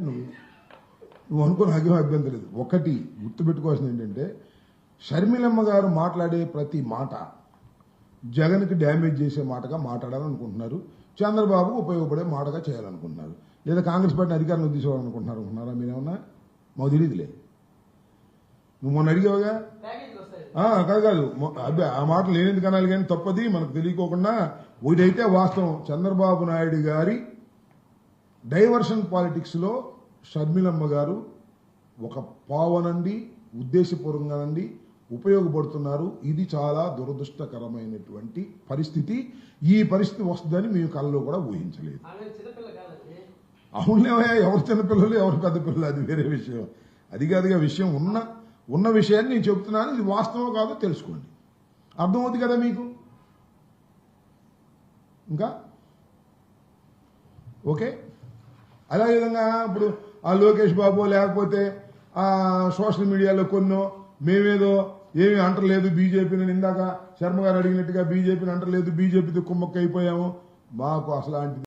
నువ్వు అనుకున్న నాకేం అభ్యంతరం లేదు ఒకటి గుర్తుపెట్టుకోవాల్సింది ఏంటంటే షర్మిలమ్మ గారు మాట్లాడే ప్రతి మాట జగన్కి డ్యామేజ్ చేసే మాటగా మాట్లాడాలనుకుంటున్నారు. చంద్రబాబుకు ఉపయోగపడే మాటగా చేయాలనుకుంటున్నారు. లేదా కాంగ్రెస్ పార్టీని అధికారంలో తీసుకోవాలనుకుంటున్నారు అనుకుంటున్నారా మీరేమన్నా? మాకు తెలియదులే నువ్వు మొన్న అడిగావుగా? కాదు కాదు. ఆ మాటలు లేనిది కనాలి కానీ తప్పది మనకు తెలియకోకుండా. ఒకటైతే వాస్తవం. చంద్రబాబు నాయుడు గారి డైవర్షన్ పాలిటిక్స్లో షర్మిలమ్మ గారు ఒక పావనండి ఉద్దేశపూర్వకంగానండి ఉపయోగపడుతున్నారు. ఇది చాలా దురదృష్టకరమైనటువంటి పరిస్థితి. ఈ పరిస్థితి వస్తుందని మేము కళ్ళలో కూడా ఊహించలేదు. అవునులేవయ్యా ఎవరు చిన్నపిల్లలు ఎవరు పెద్ద పిల్లలు అది వేరే విషయం. అది కాదుగా విషయం ఉన్న ఉన్న విషయాన్ని నేను చెప్తున్నాను. ఇది వాస్తవం కాదో తెలుసుకోండి. అర్థమవుతుంది కదా మీకు? ఇంకా? ఓకే? అదేవిధంగా ఇప్పుడు ఆ లోకేష్ బాబు లేకపోతే ఆ సోషల్ మీడియాలో కొన్నో మేమేదో ఏమీ అంటలేదు బీజేపీని. ఇందాక శర్మ గారు అడిగినట్టుగా బీజేపీని అంటలేదు బీజేపీతో కుమ్మక్క అయిపోయాము మాకు అసలాంటిది